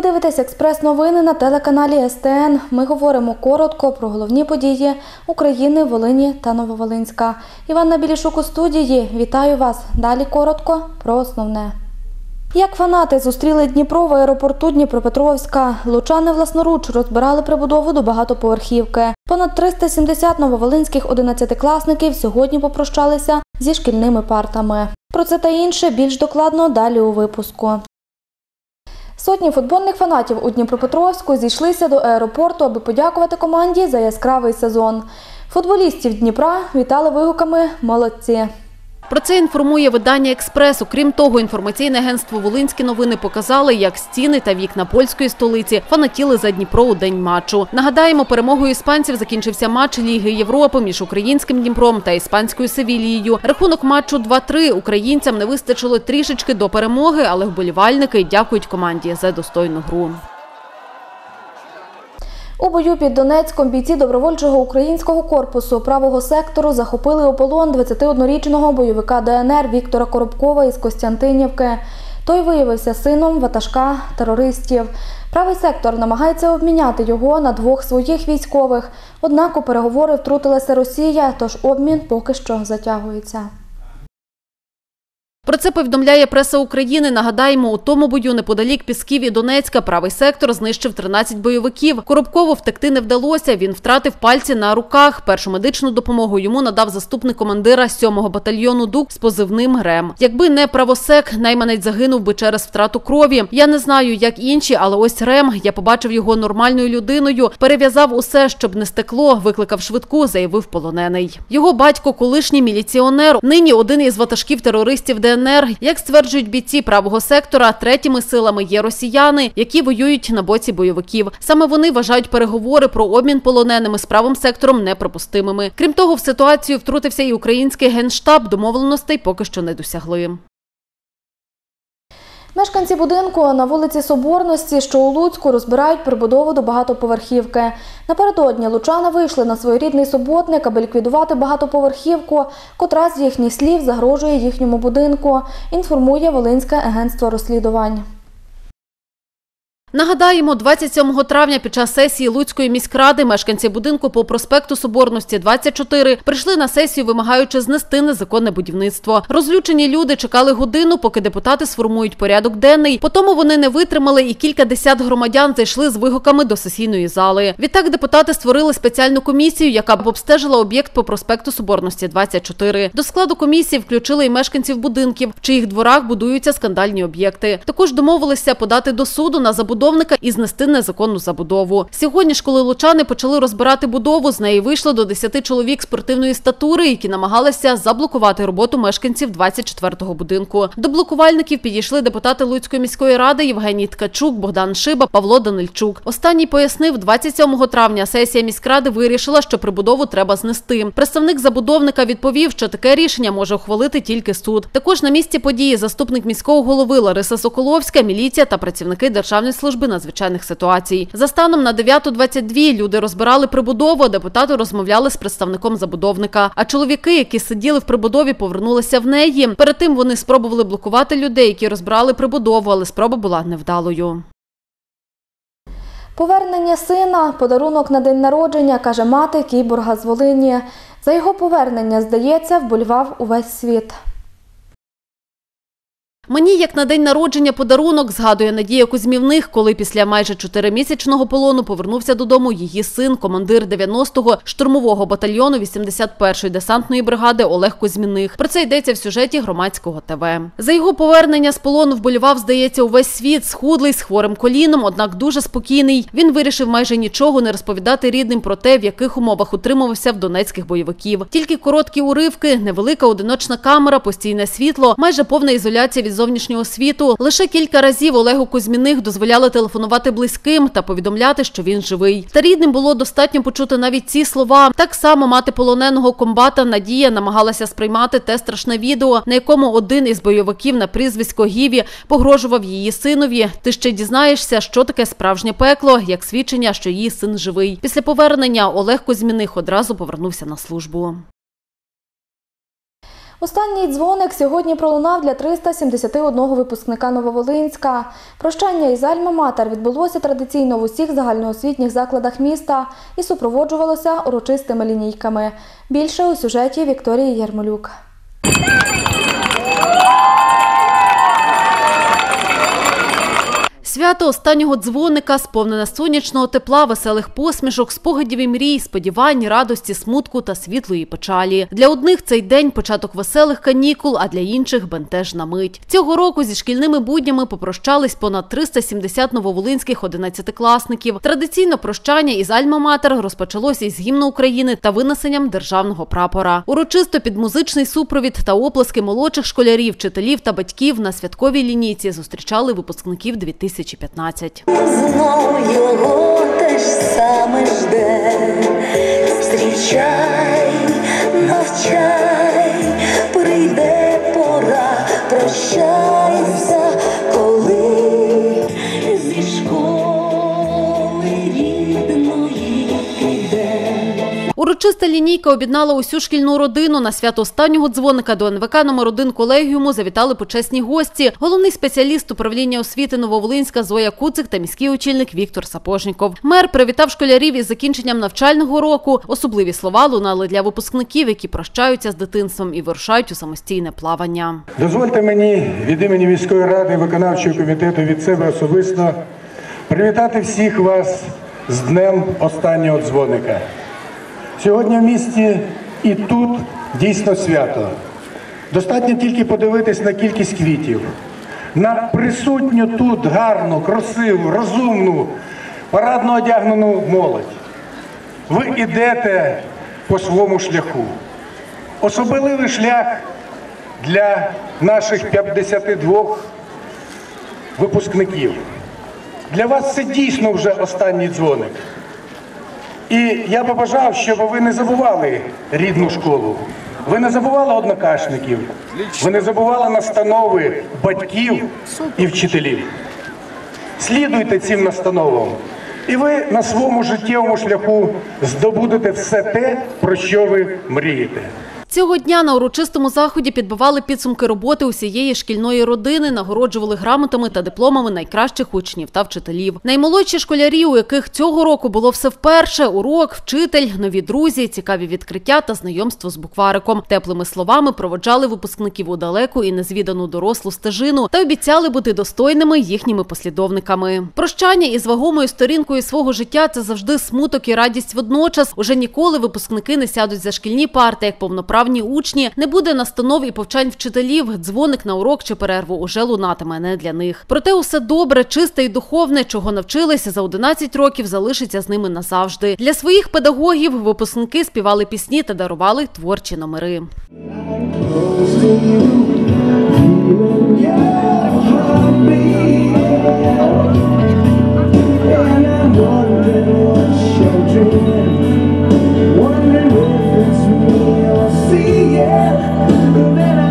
Ви дивитесь експрес-новини на телеканалі СТН. Ми говоримо коротко про головні події України, Волині та Нововолинська. Іванна Білішук у студії. Вітаю вас. Далі коротко про основне. Як фанати зустріли Дніпро в аеропорту Дніпропетровська, лучани власноруч розбирали прибудову до багатоповерхівки. Понад 370 нововолинських одинадцятикласників сьогодні попрощалися зі шкільними партами. Про це та інше більш докладно далі у випуску. Сотні футбольних фанатів у Дніпропетровську зійшлися до аеропорту, аби подякувати команді за яскравий сезон. Футболістів Дніпра вітали вигуками Молодці. Про це інформує видання «Експрес». Окрім того, інформаційне агентство «Волинські новини» показали, як стіни та вікна польської столиці фанатіли за Дніпро у день матчу. Нагадаємо, перемогою іспанців закінчився матч Ліги Європи між українським Дніпром та іспанською Севілією. Рахунок матчу 2-3. Українцям не вистачило трішечки до перемоги, але вболівальники дякують команді за достойну гру. У бою під Донецьком бійці добровольчого українського корпусу правого сектору захопили у полон 21-річного бойовика ДНР Віктора Коробкова із Костянтинівки. Той виявився сином ватажка терористів. Правий сектор намагається обміняти його на двох своїх військових. Однак у переговори втрутилася Росія, тож обмін поки що затягується. Про це повідомляє преса України. Нагадаємо, у тому бою неподалік Пісків і Донецька правий сектор знищив 13 бойовиків. Коробкову втекти не вдалося. Він втратив пальці на руках. Першу медичну допомогу йому надав заступник командира 7-го батальйону ДУК з позивним Грем. Якби не правосек, найманець загинув би через втрату крові. Я не знаю, як інші, але ось Рем. Я побачив його нормальною людиною. Перев'язав усе, щоб не стекло. Викликав швидку, заявив полонений. Його батько, колишній міліціонер, нині один із ватажків терористів ДНР. Як стверджують бійці правого сектора, третіми силами є росіяни, які воюють на боці бойовиків. Саме вони вважають переговори про обмін полоненими з правим сектором неприпустимими. Крім того, в ситуацію втрутився і український генштаб. Домовленостей поки що не досягли. Мешканці будинку на вулиці Соборності, що у Луцьку, розбирають прибудову до багатоповерхівки. Напередодні лучани вийшли на своєрідний суботник, аби ліквідувати багатоповерхівку, котра з їхніх слів загрожує їхньому будинку, інформує Волинське агентство розслідувань. Нагадаємо, 27 травня під час сесії Луцької міськради мешканці будинку по проспекту Соборності 24 прийшли на сесію, вимагаючи знести незаконне будівництво. Розлючені люди чекали годину, поки депутати сформують порядок денний. Потім вони не витримали, і кілька десят громадян зайшли з вигуками до сесійної зали. Відтак депутати створили спеціальну комісію, яка б обстежила об'єкт по проспекту Соборності 24. До складу комісії включили і мешканців будинків, в чиїх дворах будуються скандальні об'єкти. Також домовилися подати до суду на забудову забудовника і знести незаконну забудову. Сьогодні ж, коли лучани почали розбирати будову, з неї вийшло до 10 чоловік спортивної статури, які намагалися заблокувати роботу мешканців 24-го будинку. До блокувальників підійшли депутати Луцької міської ради Євгеній Ткачук, Богдан Шиба, Павло Данильчук. Останній пояснив, 27 травня сесія міськради вирішила, що прибудову треба знести. Представник забудовника відповів, що таке рішення може ухвалити тільки суд. Також на місці події заступник міського голови Лариса Соколовська, міліція та працівники державної служби служби надзвичайних ситуацій. За станом на 9.22 люди розбирали прибудову, депутати розмовляли з представником забудовника. А чоловіки, які сиділи в прибудові, повернулися в неї. Перед тим вони спробували блокувати людей, які розбирали прибудову, але спроба була невдалою. Повернення сина подарунок на день народження, каже мати кіборга з Волині. За його повернення, здається, вболівав увесь світ. Мені, як на день народження, подарунок, згадує Надія Кузьмівних, коли після майже чотиримісячного полону повернувся додому її син, командир 90-го штурмового батальйону 81-ї десантної бригади Олег Кузьміних. Про це йдеться в сюжеті громадського ТВ. За його повернення з полону вболівав, здається, увесь світ, схудлий, з хворим коліном, однак дуже спокійний. Він вирішив майже нічого не розповідати рідним про те, в яких умовах утримувався в донецьких бойовиків. Тільки короткі уривки, невелика одиночна камера, постійне світло, майже повна ізоляція від зовнішнього світу. Лише кілька разів Олегу Кузьміних дозволяли телефонувати близьким та повідомляти, що він живий. Та рідним було достатньо почути навіть ці слова. Так само мати полоненого комбата Надія намагалася сприймати те страшне відео, на якому один із бойовиків на прізвисько Гіві погрожував її синові. Ти ще дізнаєшся, що таке справжнє пекло, як свідчення, що її син живий. Після повернення Олег Кузьміних одразу повернувся на службу. Останній дзвоник сьогодні пролунав для 371 випускника Нововолинська. Прощання із Альма-Матер відбулося традиційно в усіх загальноосвітніх закладах міста і супроводжувалося урочистими лінійками. Більше у сюжеті Вікторії Ярмолюк. Свято останнього дзвоника, сповнене сонячного тепла, веселих посмішок, спогадів і мрій, сподівань, радості, смутку та світлої печалі. Для одних цей день початок веселих канікул, а для інших бентежна мить. Цього року зі шкільними буднями попрощались понад 370 нововолинських одинадцятикласників. Традиційно прощання із Альма-Матер розпочалося із гімну України та винесенням державного прапора. Урочисто під музичний супровід та оплески молодших школярів, вчителів та батьків на святковій лінійці зустрічали випускників 2015. Знов його те ж саме жде, зустрічай, навчай, прийде пора, прощайся, Урочиста лінійка об'єднала усю шкільну родину. На свято останнього дзвоника до НВК номер 1 колегіуму завітали почесні гості. Головний спеціаліст управління освіти Нововолинська Зоя Куцик та міський очільник Віктор Сапожніков. Мер привітав школярів із закінченням навчального року. Особливі слова лунали для випускників, які прощаються з дитинством і вирушають у самостійне плавання. Дозвольте мені від імені міської ради виконавчого комітету від себе особисто привітати всіх вас з днем останнього дзвоника. Сьогодні в місті і тут дійсно свято. Достатньо тільки подивитись на кількість квітів, на присутню тут гарну, красиву, розумну, парадно одягнену молодь. Ви йдете по своєму шляху. Особливий шлях для наших 52 випускників. Для вас це дійсно вже останній дзвоник. І я би бажав, щоб ви не забували рідну школу. Ви не забували однокашників, ви не забували настанови батьків і вчителів. Слідуйте цим настановам, і ви на своєму життєвому шляху здобудете все те, про що ви мрієте. Цього дня на урочистому заході підбивали підсумки роботи усієї шкільної родини, нагороджували грамотами та дипломами найкращих учнів та вчителів. Наймолодші школярі, у яких цього року було все вперше: урок, вчитель, нові друзі, цікаві відкриття та знайомство з буквариком. Теплими словами проводжали випускників у далеку і незвідану дорослу стежину та обіцяли бути достойними їхніми послідовниками. Прощання із вагомою сторінкою свого життя це завжди смуток і радість водночас. Уже ніколи випускники не сядуть за шкільні парти, як повноправні учні. Не буде настанов і повчань вчителів. Дзвоник на урок чи перерву уже лунатиме не для них. Проте усе добре, чисте і духовне, чого навчилися за 11 років, залишиться з ними назавжди. Для своїх педагогів випускники співали пісні та дарували творчі номери. And. yeah,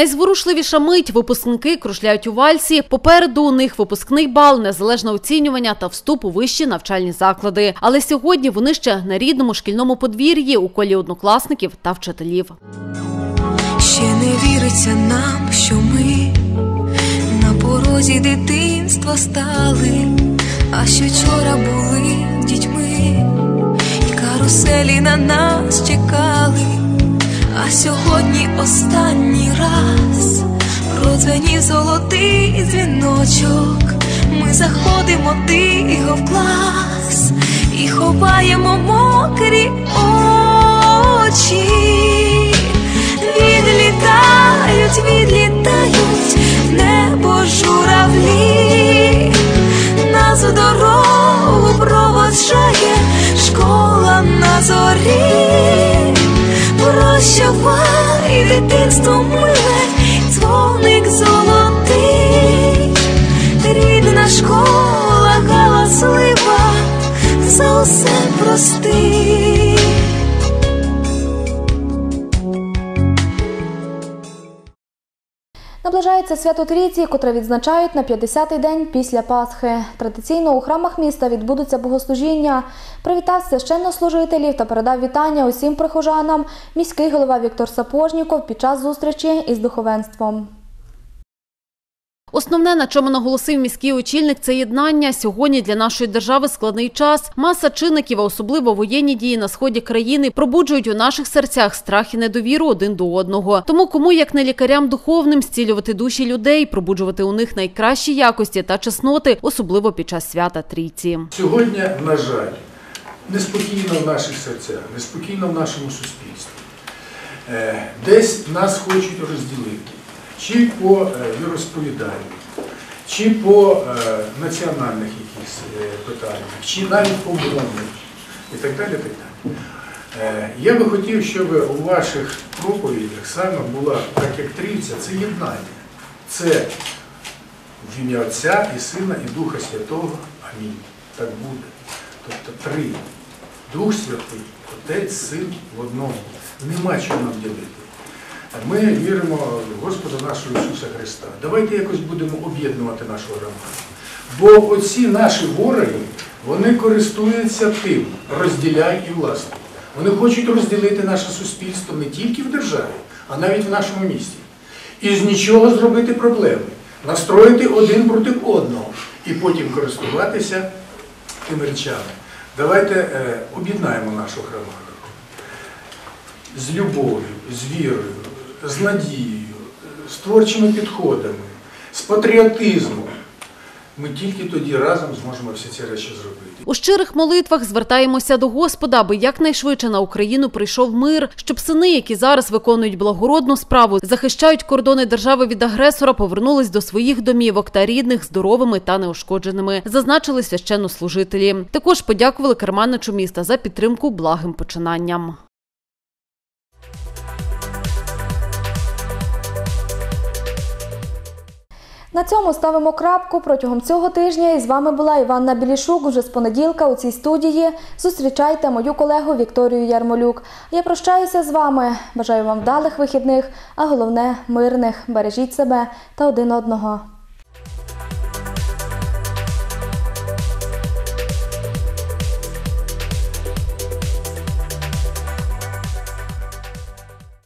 Найзворушливіша мить випускники кружляють у вальсі. Попереду у них випускний бал, незалежне оцінювання та вступ у вищі навчальні заклади. Але сьогодні вони ще на рідному шкільному подвір'ї у колі однокласників та вчителів. Ще не віриться нам, що ми на порозі дитинства стали, а що вчора були дітьми, і каруселі на нас чекали, а сьогодні останній раз продзвенів золотий дзвіночок. Ми заходимо тихо в клас і ховаємо мокрі очі. Відлітають, відлітають в небо журавлі, dance to me. Наближається свято Трійці, котре відзначають на 50-й день після Пасхи. Традиційно у храмах міста відбудуться богослужіння. Привітав священнослужителів та передав вітання усім прихожанам міський голова Віктор Сапожніков під час зустрічі із духовенством. Основне, на чому наголосив міський очільник, це єднання. Сьогодні для нашої держави складний час. Маса чинників, а особливо воєнні дії на сході країни, пробуджують у наших серцях страх і недовіру один до одного. Тому кому, як не лікарям духовним, зцілювати душі людей, пробуджувати у них найкращі якості та чесноти, особливо під час свята Трійці. Сьогодні, на жаль, неспокійно в наших серцях, неспокійно в нашому суспільстві. Е, Десь нас хочуть розділити, чи по е, віросповіданню, чи по е, національних якихось е, питаннях, чи навіть по мовних і так далі. Так далі. Е, Я би хотів, щоб у ваших проповідях саме була, так як трійця, це єднання. Це в ім'я Отця і Сина, і Духа Святого. Амінь. Так буде. Тобто три. Дух Святий, Отець, Син в одному. Нема чого нам ділити. Ми віримо в Господа нашого Ісуса Христа. Давайте якось будемо об'єднувати нашу громаду. Бо оці наші вороги, вони користуються тим, розділяй і власне. Вони хочуть розділити наше суспільство не тільки в державі, а навіть в нашому місті. І з нічого зробити проблеми, настроїти один проти одного і потім користуватися тими речами. Давайте е, об'єднаємо нашу громаду з любов'ю, з вірою, з надією, з творчими підходами, з патріотизмом. Ми тільки тоді разом зможемо всі ці речі зробити. У щирих молитвах звертаємося до Господа, аби якнайшвидше на Україну прийшов мир, щоб сини, які зараз виконують благородну справу, захищають кордони держави від агресора, повернулись до своїх домівок та рідних здоровими та неушкодженими. Зазначили священнослужителі. Також подякували керманичу міста за підтримку благим починанням. На цьому ставимо крапку протягом цього тижня. І з вами була Іванна Білішук. Вже з понеділка у цій студії. Зустрічайте мою колегу Вікторію Ярмолюк. Я прощаюся з вами. Бажаю вам вдалих вихідних, а головне мирних. Бережіть себе та один одного.